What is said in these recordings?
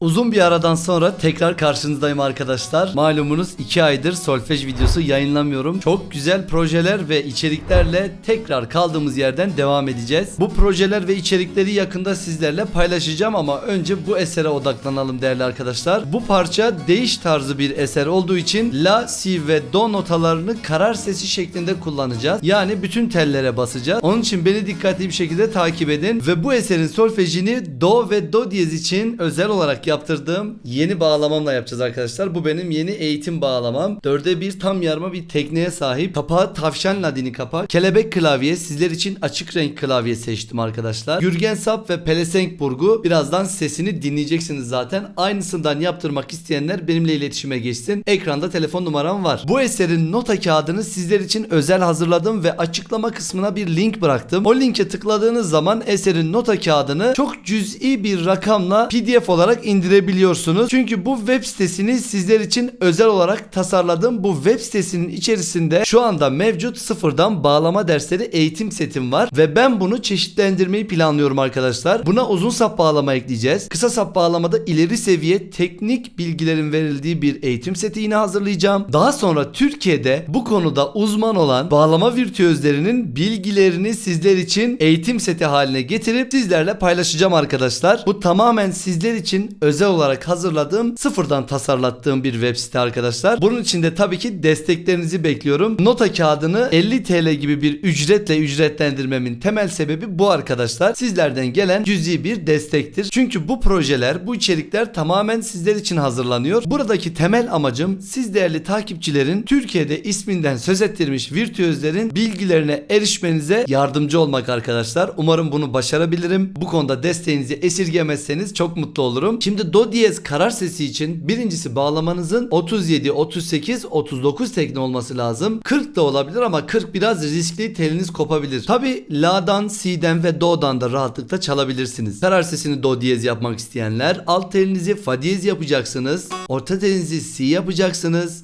Uzun bir aradan sonra tekrar karşınızdayım arkadaşlar. Malumunuz 2 aydır solfej videosu yayınlamıyorum. Çok güzel projeler ve içeriklerle tekrar kaldığımız yerden devam edeceğiz. Bu projeler ve içerikleri yakında sizlerle paylaşacağım ama önce bu esere odaklanalım değerli arkadaşlar. Bu parça değiş tarzı bir eser olduğu için la, si ve do notalarını karar sesi şeklinde kullanacağız. Yani bütün tellere basacağız. Onun için beni dikkatli bir şekilde takip edin ve bu eserin solfejini do ve do diyez için özel olarak yaptırdığım yeni bağlamamla yapacağız arkadaşlar. Bu benim yeni eğitim bağlamam. Dörde bir tam yarma bir tekneye sahip. Kapağı tavşan ladini kapak. Kelebek klavye sizler için açık renk klavye seçtim arkadaşlar. Gürgen sap ve pelesenk burgu. Birazdan sesini dinleyeceksiniz zaten. Aynısından yaptırmak isteyenler benimle iletişime geçsin. Ekranda telefon numaram var. Bu eserin nota kağıdını sizler için özel hazırladım ve açıklama kısmına bir link bıraktım. O linke tıkladığınız zaman eserin nota kağıdını çok cüz'i bir rakamla PDF olarak indirebiliyorsunuz. Çünkü bu web sitesini sizler için özel olarak tasarladım. Bu web sitesinin içerisinde şu anda mevcut sıfırdan bağlama dersleri eğitim setim var ve ben bunu çeşitlendirmeyi planlıyorum arkadaşlar. Buna uzun sap bağlama ekleyeceğiz. Kısa sap bağlamada ileri seviye teknik bilgilerin verildiği bir eğitim seti yine hazırlayacağım. Daha sonra Türkiye'de bu konuda uzman olan bağlama virtüözlerinin bilgilerini sizler için eğitim seti haline getirip sizlerle paylaşacağım arkadaşlar. Bu tamamen sizler için özel olarak hazırladığım, sıfırdan tasarlattığım bir web site arkadaşlar. Bunun için de tabii ki desteklerinizi bekliyorum. Nota kağıdını 50 TL gibi bir ücretle ücretlendirmemin temel sebebi bu arkadaşlar. Sizlerden gelen cüzi bir destektir. Çünkü bu projeler, bu içerikler tamamen sizler için hazırlanıyor. Buradaki temel amacım siz değerli takipçilerin Türkiye'de isminden söz ettirmiş virtüözlerin bilgilerine erişmenize yardımcı olmak arkadaşlar. Umarım bunu başarabilirim. Bu konuda desteğinizi esirgemezseniz çok mutlu olurum. Şimdi do diyez karar sesi için birincisi bağlamanızın 37, 38, 39 tekne olması lazım. 40 da olabilir ama 40 biraz riskli teliniz kopabilir. Tabi la'dan, si'den ve do'dan da rahatlıkla çalabilirsiniz. Karar sesini do diyez yapmak isteyenler alt telinizi fa diyez yapacaksınız. Orta telinizi si yapacaksınız.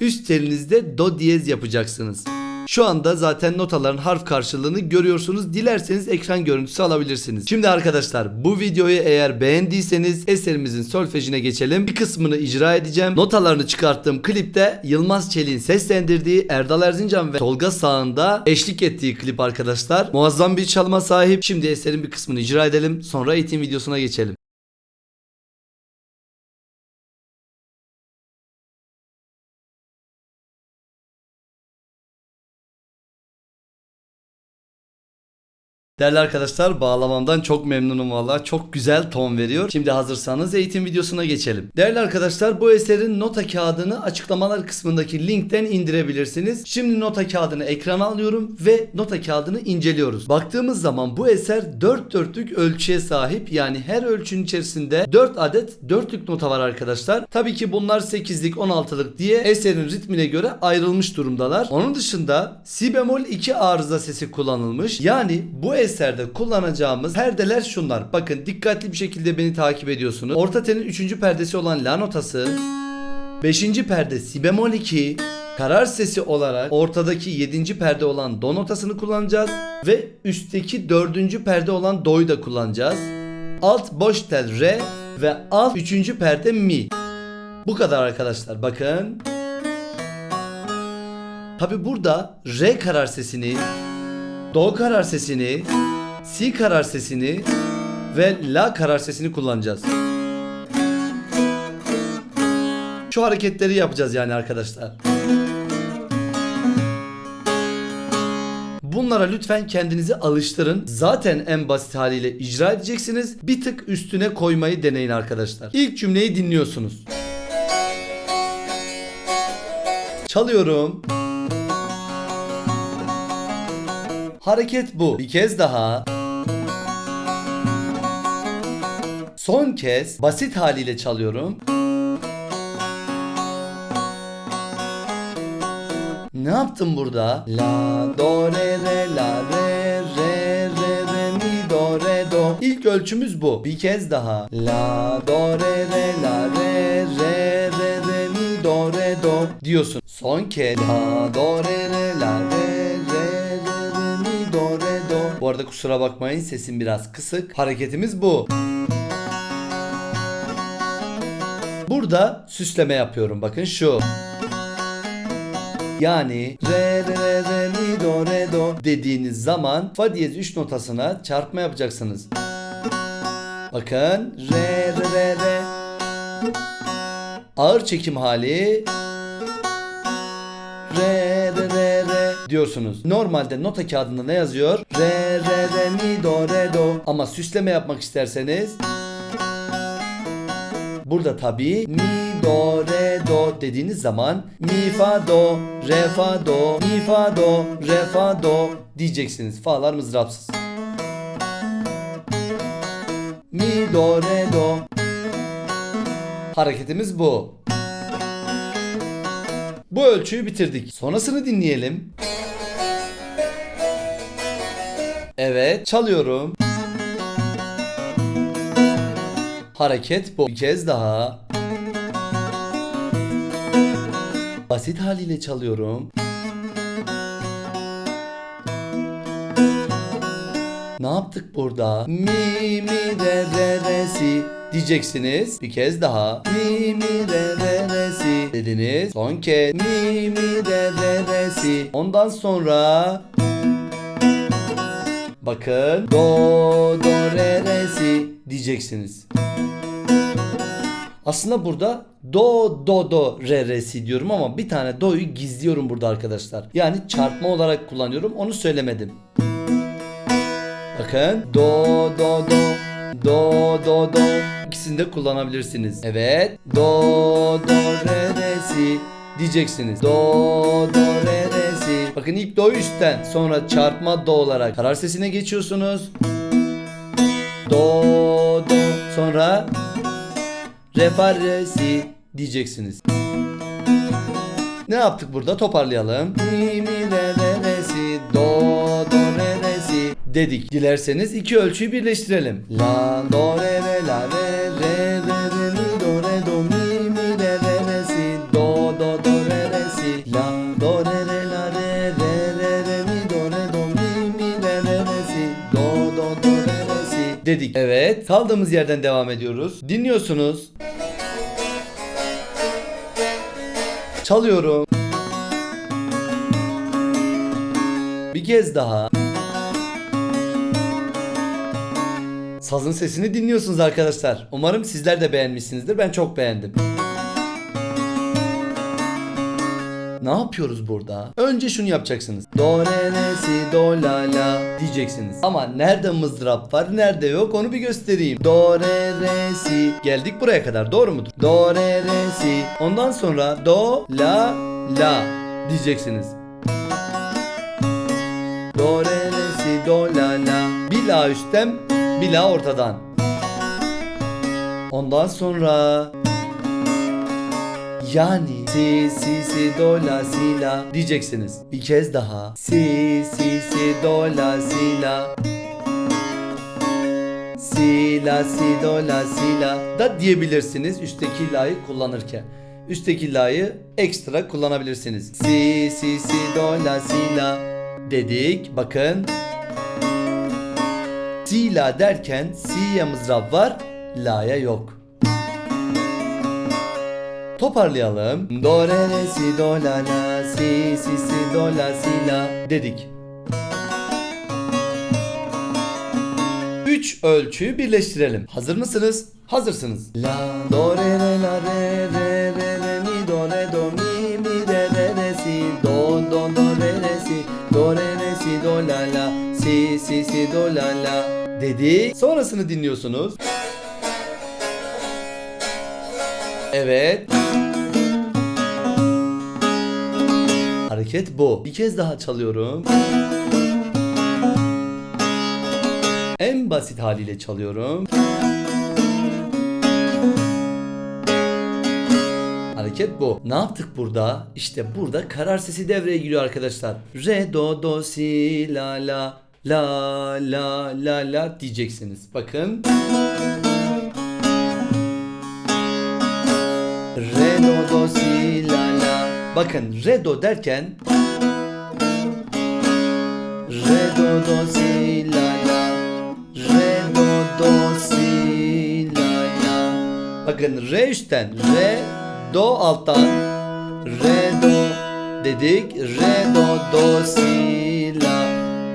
Üst telinizde do diyez yapacaksınız. Şu anda zaten notaların harf karşılığını görüyorsunuz. Dilerseniz ekran görüntüsü alabilirsiniz. Şimdi arkadaşlar bu videoyu eğer beğendiyseniz eserimizin solfejine geçelim. Bir kısmını icra edeceğim. Notalarını çıkarttığım klipte Yılmaz Çelik'in seslendirdiği Erdal Erzincan ve Tolga Sağ'ında eşlik ettiği klip arkadaşlar. Muazzam bir çalma sahip. Şimdi eserin bir kısmını icra edelim. Sonra eğitim videosuna geçelim. Değerli arkadaşlar bağlamamdan çok memnunum valla. Çok güzel ton veriyor. Şimdi hazırsanız eğitim videosuna geçelim. Değerli arkadaşlar bu eserin nota kağıdını açıklamalar kısmındaki linkten indirebilirsiniz. Şimdi nota kağıdını ekrana alıyorum ve nota kağıdını inceliyoruz. Baktığımız zaman bu eser 4 dörtlük ölçüye sahip. Yani her ölçünün içerisinde 4 adet dörtlük nota var arkadaşlar. Tabii ki bunlar 8'lik 16'lık diye eserin ritmine göre ayrılmış durumdalar. Onun dışında si bemol 2 arıza sesi kullanılmış. Yani bu eserde kullanacağımız perdeler şunlar. Bakın dikkatli bir şekilde beni takip ediyorsunuz. Orta telin 3. perdesi olan la notası. 5. perde si bemol 2. Karar sesi olarak ortadaki 7. perde olan do notasını kullanacağız. Ve üstteki 4. perde olan do'yu da kullanacağız. Alt boş tel re ve alt 3. perde mi. Bu kadar arkadaşlar bakın. Tabi burada re karar sesini Do karar sesini, Si karar sesini ve La karar sesini kullanacağız. Şu hareketleri yapacağız yani arkadaşlar. Bunlara lütfen kendinizi alıştırın. Zaten en basit haliyle icra edeceksiniz. Bir tık üstüne koymayı deneyin arkadaşlar. İlk cümleyi dinliyorsunuz. Çalıyorum. Hareket bu. Bir kez daha. Son kez basit haliyle çalıyorum. Ne yaptım burada? La do re re la re re re re mi do re do. İlk ölçümüz bu. Bir kez daha. La do re re la re re re re mi do re do diyorsun. Son kez. La do re re la re Arada kusura bakmayın sesim biraz kısık. Hareketimiz bu. Burada süsleme yapıyorum. Bakın şu. Yani re re re re mi do re do dediğiniz zaman fa diyez 3 notasına çarpma yapacaksınız. Bakın re re re re ağır çekim hali diyorsunuz. Normalde nota kağıdında ne yazıyor? Re re re mi do re do ama süsleme yapmak isterseniz Burada tabi mi do re do dediğiniz zaman mi fa do re fa do mi fa do re fa do diyeceksiniz. Fa'lar mızrapsız. Mi do re do. Hareketimiz bu. Bu ölçüyü bitirdik. Sonrasını dinleyelim. Evet, çalıyorum. Hareket bu. Bir kez daha. Basit haliyle çalıyorum. Ne yaptık burada? Mi mi re re re si diyeceksiniz. Bir kez daha. Mi mi re re re si dediniz. Son kez. Mi mi re re re si. Ondan sonra Bakın do do re re si diyeceksiniz. Aslında burada do do do re re si diyorum ama bir tane do'yu gizliyorum burada arkadaşlar. Yani çarpma olarak kullanıyorum onu söylemedim. Bakın do do do do do do ikisini de kullanabilirsiniz. Evet do do re re si diyeceksiniz. Do do re re si. Bakın ilk do üstten sonra çarpma do olarak karar sesine geçiyorsunuz. Do do sonra re fa re si diyeceksiniz. Ne yaptık burada? Toparlayalım. Mi mi re re re si do do re re si dedik. Dilerseniz iki ölçüyü birleştirelim. La do re re la re si dedik. Evet, kaldığımız yerden devam ediyoruz. Dinliyorsunuz. Çalıyorum. Bir kez daha. Sazın sesini dinliyorsunuz arkadaşlar. Umarım sizler de beğenmişsinizdir. Ben çok beğendim. Ne yapıyoruz burada? Önce şunu yapacaksınız. Do re re si do la la diyeceksiniz. Ama nerede mızrap var nerede yok onu bir göstereyim. Do re re si. Geldik buraya kadar doğru mudur? Do re re si. Ondan sonra do la la diyeceksiniz. Do re re si do la la. Bir la üstten bir la ortadan. Ondan sonra yani si si si do la si la diyeceksiniz. Bir kez daha. Si si do la si la. Si la si do la si la da diyebilirsiniz üstteki la'yı kullanırken. Üstteki la'yı ekstra kullanabilirsiniz. Si si si do la si la dedik. Bakın. Si la derken si'ye mızrap var, la'ya yok. Toparlayalım. Do re si do la la si si si do la si la dedik. Üç ölçüyü birleştirelim. Hazır mısınız? Hazırsınız. La do re re la re re re re mi do re do mi mi re re re si do do do re re si do re re si do la la si si si do la la dedik. Sonrasını dinliyorsunuz. Evet. Hareket bu. Bir kez daha çalıyorum. En basit haliyle çalıyorum. Hareket bu. Ne yaptık burada? İşte burada karar sesi devreye giriyor arkadaşlar. Re do do si la la la la la la diyeceksiniz. Bakın. Re do do si la la. Bakın re do derken Re do do si la do si la la Bakın re üstten re do alttan re do dedik re do do si la.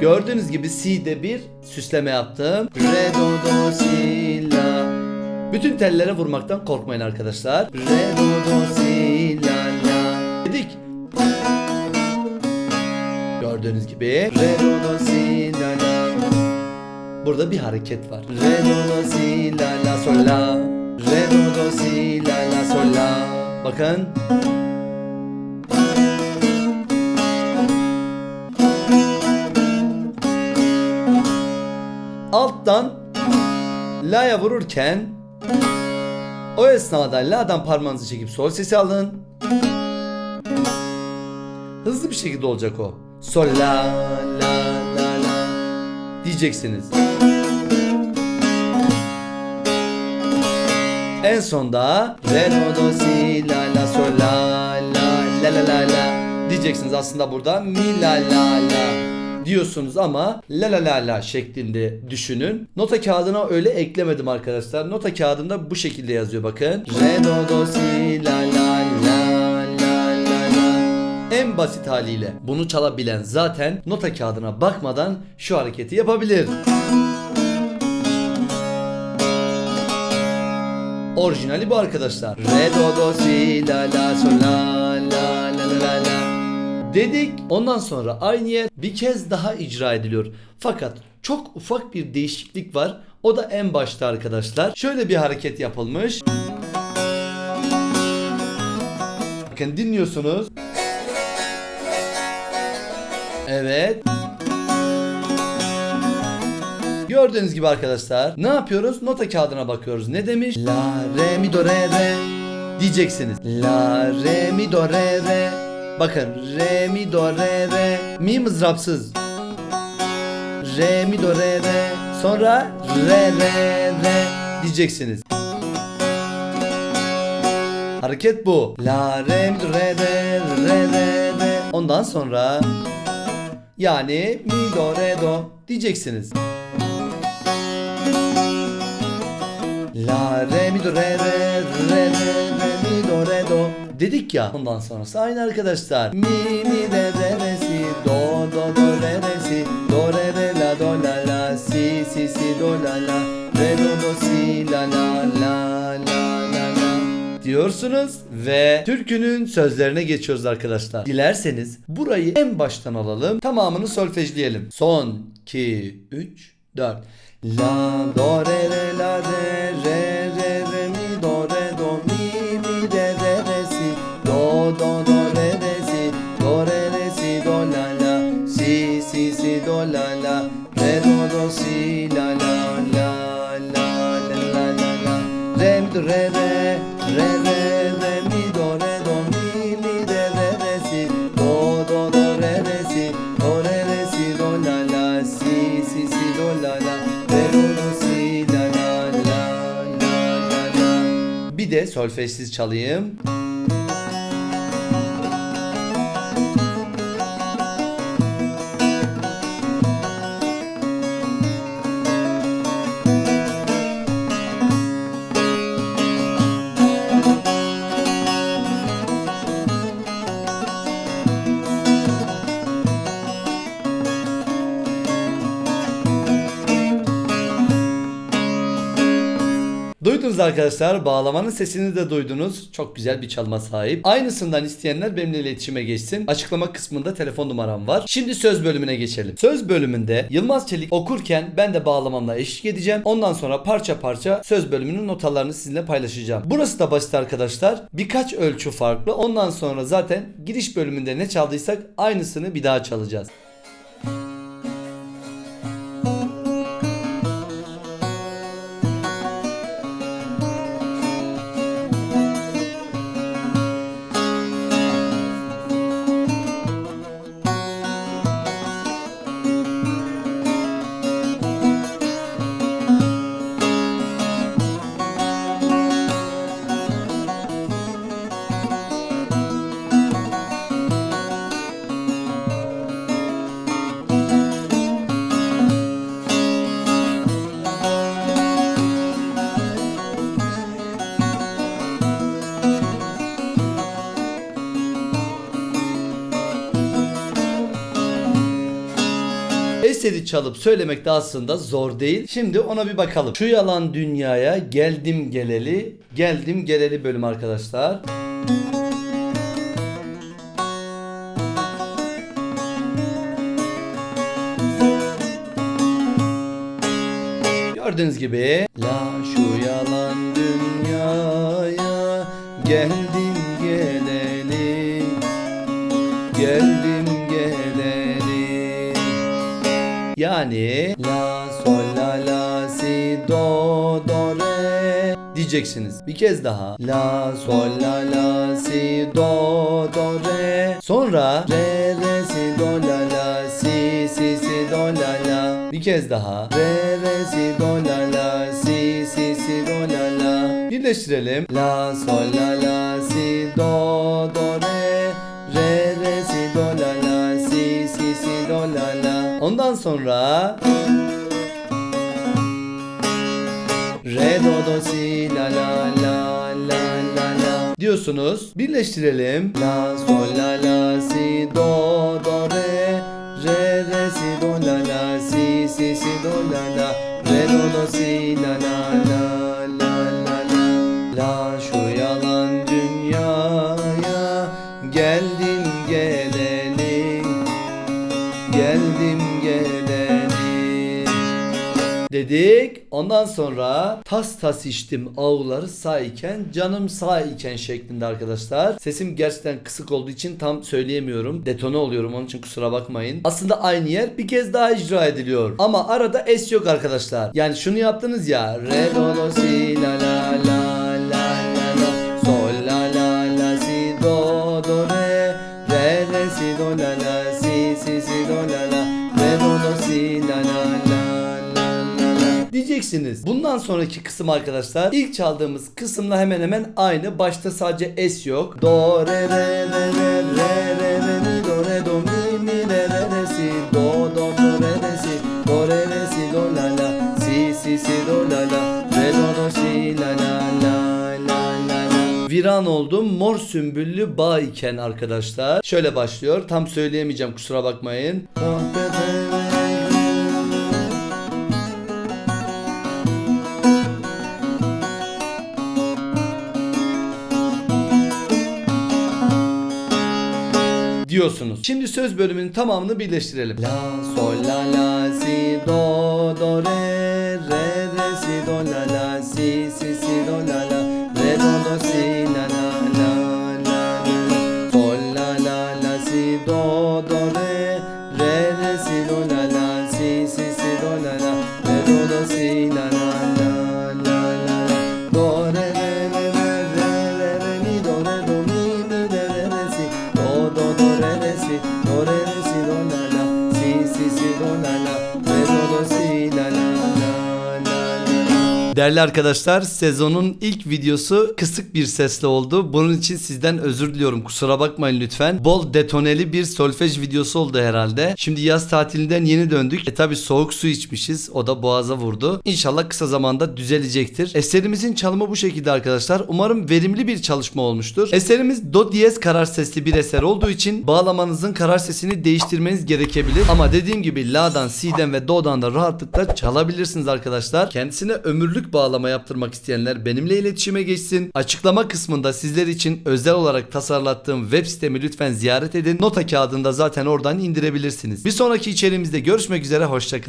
Gördüğünüz gibi si'de bir süsleme yaptım. Re do do si la. Bütün tellere vurmaktan korkmayın arkadaşlar. Re do do si la la. Dedik. Gördüğünüz gibi re do do si la la. Burada bir hareket var. Re do do si la la sol la. Re do do si la la sol la. Bakın. Alttan la'ya vururken o esnada la'dan parmağınızı çekip sol sesi alın. Hızlı bir şekilde olacak o. Sol la diyeceksiniz. En sonda re do do si la la sol la la la la la la diyeceksiniz aslında burada mi la la la diyorsunuz ama la la la la şeklinde düşünün. Nota kağıdına öyle eklemedim arkadaşlar. Nota kağıdında bu şekilde yazıyor bakın. Re do do si la la la. En basit haliyle bunu çalabilen zaten nota kağıdına bakmadan şu hareketi yapabilir. Orijinali bu arkadaşlar. Re do do si la la sol la la la la la la. Dedik. Ondan sonra aynı yer bir kez daha icra ediliyor. Fakat çok ufak bir değişiklik var. O da en başta arkadaşlar. Şöyle bir hareket yapılmış. Bakın dinliyorsunuz. Evet. Gördüğünüz gibi arkadaşlar ne yapıyoruz? Nota kağıdına bakıyoruz. Ne demiş? La re mi do re re diyeceksiniz. La re mi do re re. Bakın re mi do re re. Mi mızrapsız. Re mi do re re. Sonra re re re diyeceksiniz. Hareket bu. La re mi do re re re re re. Ondan sonra yani mi do re do diyeceksiniz. La re mi do re re re re re mi do re do dedik ya. Ondan sonrası aynı arkadaşlar. Mi mi re re re si do do do re re si do re re la do la la si si si do la la re do do si la la la la la diyorsunuz ve türkünün sözlerine geçiyoruz arkadaşlar. Dilerseniz burayı en baştan alalım. Tamamını solfejleyelim. Son 2 3 4 La do re re la re re re re mi do re do mi mi re re re si do do do re re si do re re si do la la si si si do la la re do do si la la la la la la la re mi do re re solfejsiz çalayım. Duydunuz arkadaşlar bağlamanın sesini de duydunuz. Çok güzel bir çalma sahip. Aynısından isteyenler benimle iletişime geçsin. Açıklama kısmında telefon numaram var. Şimdi söz bölümüne geçelim. Söz bölümünde Yılmaz Çelik okurken ben de bağlamamla eşlik edeceğim. Ondan sonra parça parça söz bölümünün notalarını sizinle paylaşacağım. Burası da basit arkadaşlar. Birkaç ölçü farklı. Ondan sonra zaten giriş bölümünde ne çaldıysak aynısını bir daha çalacağız. Eseri çalıp söylemek de aslında zor değil. Şimdi ona bir bakalım. Şu yalan dünyaya geldim geleli, geldim geleli bölüm arkadaşlar. Gördüğünüz gibi La şu yalan dünyaya geldim geleli Geldim Yani La sol la la si do do re diyeceksiniz. Bir kez daha. La sol la la si do do re. Sonra re re si do la la si si si do la la. Bir kez daha. Re re si do la la si si si do la la. Birleştirelim. La sol la la si do do re. Ondan sonra Re do do si la la la la la la diyorsunuz. Birleştirelim. La sol la la si do do re re re si do la la si si si do la la re do do si la la la dedik. Ondan sonra tas tas içtim ağları sağ iken canım sağ iken şeklinde arkadaşlar. Sesim gerçekten kısık olduğu için tam söyleyemiyorum. Detone oluyorum onun için kusura bakmayın. Aslında aynı yer bir kez daha icra ediliyor. Ama arada es yok arkadaşlar. Yani şunu yaptınız ya. Re do si la la la diyeceksiniz. Bundan sonraki kısım arkadaşlar ilk çaldığımız kısımla hemen hemen aynı. Başta sadece S yok. Do re re re re re re re mi do re do mi mi re re re si do do do re re si do re re si do la la si si si do la la re do do si la la Viran oldum mor sümbüllü bağ iken arkadaşlar. Şöyle başlıyor. Tam söyleyemeyeceğim kusura bakmayın. Diyorsunuz. Şimdi söz bölümünün tamamını birleştirelim. La sol la la si do do re Değerli arkadaşlar sezonun ilk videosu kısık bir sesle oldu. Bunun için sizden özür diliyorum. Kusura bakmayın lütfen. Bol detoneli bir solfej videosu oldu herhalde. Şimdi yaz tatilinden yeni döndük. E tabi soğuk su içmişiz. O da boğaza vurdu. İnşallah kısa zamanda düzelecektir. Eserimizin çalımı bu şekilde arkadaşlar. Umarım verimli bir çalışma olmuştur. Eserimiz do diyez karar sesli bir eser olduğu için bağlamanızın karar sesini değiştirmeniz gerekebilir. Ama dediğim gibi la'dan, si'den ve do'dan da rahatlıkla çalabilirsiniz arkadaşlar. Kendisine ömürlük bağlama yaptırmak isteyenler benimle iletişime geçsin. Açıklama kısmında sizler için özel olarak tasarlattığım web sitemi lütfen ziyaret edin. Nota kağıdında zaten oradan indirebilirsiniz. Bir sonraki içeriğimizde görüşmek üzere hoşçakalın.